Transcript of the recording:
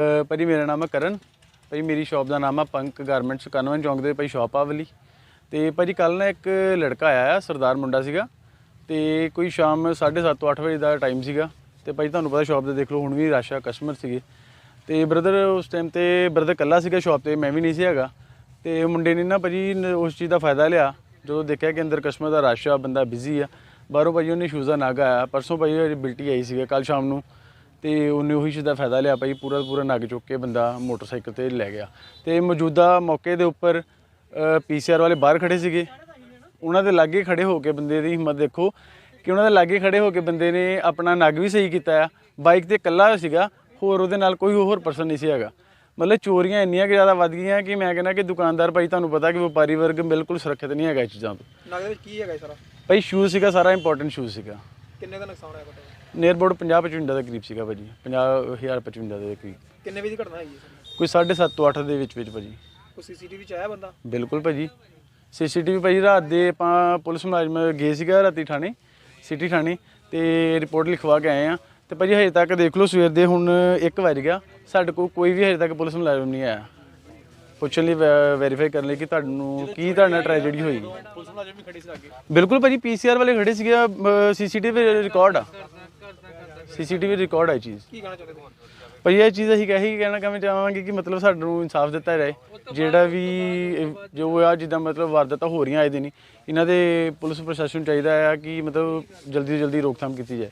ਅ, ਭਾਜੀ ਮੇਰਾ ਨਾਮ ਹੈ ਕਰਨ। ਭਾਜੀ ਮੇਰੀ ਸ਼ਾਪ ਦਾ ਨਾਮ ਹੈ ਪੰਕ ਗਾਰਮੈਂਟਸ ਕਨਵਨ ਚੌਂਕ ਦੇ ਭਾਈ ਸ਼ਾਪ ਆ ਵਾਲੀ। ਤੇ ਭਾਜੀ ਕੱਲ ਨਾ ਇੱਕ ਲੜਕਾ ਆਇਆ ਸਰਦਾਰ ਮੁੰਡਾ ਸੀਗਾ। ਤੇ ਕੋਈ ਸ਼ਾਮ 7:30 ਤੋਂ 8 ਵਜੇ ਦਾ ਟਾਈਮ ਸੀਗਾ। ਤੇ ਭਾਜੀ ਤੁਹਾਨੂੰ ਪਤਾ ਸ਼ਾਪ 'ਤੇ ਦੇਖ ਲਓ, ਹੁਣ ਵੀ ਰਸ਼ ਆ ਕਸਟਮਰ ਸੀਗੇ। ਤੇ ਬ੍ਰਦਰ ਉਸ ਟਾਈਮ ਤੇ ਬ੍ਰਦਰ ਕੱਲਾ ਸੀਗਾ ਸ਼ਾਪ ਤੇ, ਮੈਂ ਵੀ ਨਹੀਂ ਸੀ ਹੈਗਾ। ਤੇ ਮੁੰਡੇ ਨੇ ਨਾ ਭਾਜੀ ਨ- ਉਸ ਚੀਜ਼ ਦਾ ਫਾਇਦਾ ਲਿਆ। ਜਦੋਂ ਦੇਖਿਆ ਕਿ ਅੰਦਰ ਕਸਟਮਰ ਦਾ ਰਸ਼ ਆ, ਬੰਦਾ ਬਿਜ਼ੀ ਆ, ਬਾਹਰੋਂ ਭਾਜੀ ਉਹਨੇ ਸ਼ੂਜ਼ ਦਾ ਨਾਗਾ ਆਇਆ। ਪਰਸੋਂ ਭਾਜੀ ਬਿਲਟੀ ਆਈ ਸੀਗਾ ਕੱਲ ਸ਼ਾਮ ਨੂੰ। ਤੇ ਉਹਨੇ ਉਹੀ ਚੀਜ਼ ਦਾ ਫਾਇਦਾ ਲਿਆ ਭਾਈ ਪੂਰਾ ਪੂਰਾ ਨੱਗ ਚੁੱਕ ਕੇ ਬੰਦਾ ਮੋਟਰਸਾਈਕਲ ਤੇ ਲੈ ਗਿਆ। ਤੇ ਮੌਜੂਦਾ ਮੌਕੇ ਦੇ ਉੱਪਰ ਪੀਸੀਆਰ ਵਾਲੇ ਬਾਹਰ ਖੜੇ ਸੀਗੇ। ਉਹਨਾਂ ਦੇ ਲਾਗੇ ਖੜੇ ਹੋ ਕੇ ਬੰਦੇ ਦੀ ਹਿੰਮਤ ਦੇਖੋ। ਕਿ ਉਹਨਾਂ ਦੇ ਲਾਗੇ ਖੜੇ ਹੋ ਕੇ ਬੰਦੇ ਨੇ ਆਪਣਾ ਨੱਗ ਵੀ ਸਹੀ ਕੀਤਾ ਆ ਬਾਈਕ ਤੇ ਇਕੱਲਾ ਸੀਗਾ ਹੋਰ ਉਹਦੇ ਨਾਲ ਕੋਈ ਹੋਰ ਪਰਸਨ ਨਹੀਂ ਸੀ ਹੈਗਾ। ਮਤਲਬ ਚੋਰੀਆਂ ਇੰਨੀਆਂ ਕਿ ਜ਼ਿਆਦਾ ਵੱਧ ਗਈਆਂ ਕਿ ਮੈਂ ਕਹਿੰਦਾ ਕਿ ਦੁਕਾਨਦਾਰ ਭਾਈ ਤੁਹਾਨੂੰ ਪਤਾ ਕਿ ਵਪਾਰੀ ਵਰਗ ਬਿਲਕੁਲ ਸੁਰੱਖਿਅਤ ਨਹੀਂ ਹੈਗਾ ਇਹ ਚੀਜ਼ਾਂ ਤੋਂ। ਨਗਦ ਵਿੱਚ ਕੀ ਹੈਗਾ ਇਹ ਸਾਰਾ? ਭਾਈ ਸ਼ੂਜ਼ ਸੀਗਾ ਸਾਰਾ ਇੰਪੋਰਟੈਂਟ ਸ਼ੂਜ਼ ਸੀਗਾ। ਕਿੰਨੇ ਦਾ ਨੁਕਸਾਨ ਹੋਇਆ ਤੁਹਾਡਾ? ਨੀਅਰ ਅਬਾਊਟ 50 55 ਦੇ ਕਰੀਬ ਸੀਗਾ ਭਾਜੀ 50000 55 ਦੇ ਕਰੀਬ। ਕਿੰਨੇ ਵਜੇ ਦੀ ਘਟਨਾ ਹੈਗੀ ਹੈ ਕੋਈ 7:30 ਤੋਂ 8 ਦੇ ਵਿੱਚ ਵਿੱਚ ਭਾਜੀ। ਕੋਈ ਸੀਸੀਟੀਵੀ ਚ ਆਇਆ ਬੰਦਾ? ਬਿਲਕੁਲ ਭਾਜੀ। ਸੀਸੀਟੀਵੀ ਭਾਜੀ ਰਾਤ ਦੇ ਆਪਾਂ ਪੁਲਿਸ ਮੁਲਾਜ਼ਮ ਗਏ ਸੀਗਾ ਰਾਤੀ ਥਾਣੇ ਸਿਟੀ ਥਾਣੇ ਤੇ ਰਿਪੋਰਟ ਲਿਖਵਾ ਕੇ ਆਏ ਆ। ਤੇ ਭਾਜੀ ਹਜੇ ਤੱਕ ਦੇਖ ਲਓ ਸਵੇਰ ਦੇ ਹੁਣ 1 ਵਜ ਗਿਆ। ਸਾਡੇ ਕੋਲ ਕੋਈ ਵੀ ਹਜੇ ਤੱਕ ਪੁਲਿਸ ਮੁਲਾਜ਼ਮ ਨਹੀਂ ਆਇਆ। ਪੁੱਛਣ ਲਈ ਵੈਰੀਫਾਈ ਕਰਨ ਲਈ ਕਿ ਤੁਹਾਨੂੰ ਕੀ ਤੁਹਾਡਾ ਟ੍ਰੈਜੇਡੀ ਹੋਈ। ਪੁਲਿਸ ਮੁਲਾਜ਼ਮ ਵੀ ਖੜੇ ਸੀ ਅੱਗੇ ਬਿਲਕੁਲ ਭਾਜੀ ਪੀਸੀਆਰ ਵਾਲੇ ਖੜੇ ਸੀਗੇ ਸੀਸੀਟੀਵੀ ਰਿਕਾਰਡ ਆ। ਸੀਸੀਟੀਵੀ ਰਿਕਾਰਡ ਆ ਇਹ ਚੀਜ਼। ਕੀ ਕਹਿਣਾ ਚਾਹੁੰਦੇ ਤੁਸੀਂ ਭਾਈ ਇਹ ਚੀਜ਼ ਅਸੀਂ ਕਹੀ ਕਹਿਣਾ ਕਵੇਂ ਚਾਹਾਂਗੇ ਕਿ ਮਤਲਬ ਸਾਨੂੰ ਇਨਸਾਫ ਦਿੱਤਾ ਜਾਏ। ਜਿਹੜਾ ਵੀ ਜੋ ਆ ਜਿੱਦਾਂ ਮਤਲਬ ਵਾਰਦਾਤਾਂ ਹੋ ਰਹੀਆਂ ਆਏ ਦਿਨ ਹੀ ਇਹਨਾਂ ਦੇ ਪੁਲਿਸ ਪ੍ਰਸ਼ਾਸਨ ਚਾਹੀਦਾ ਆ ਕਿ ਮਤਲਬ ਜਲਦੀ ਤੋਂ ਜਲਦੀ ਰੋਕਥਾਮ ਕੀਤੀ ਜਾਏ।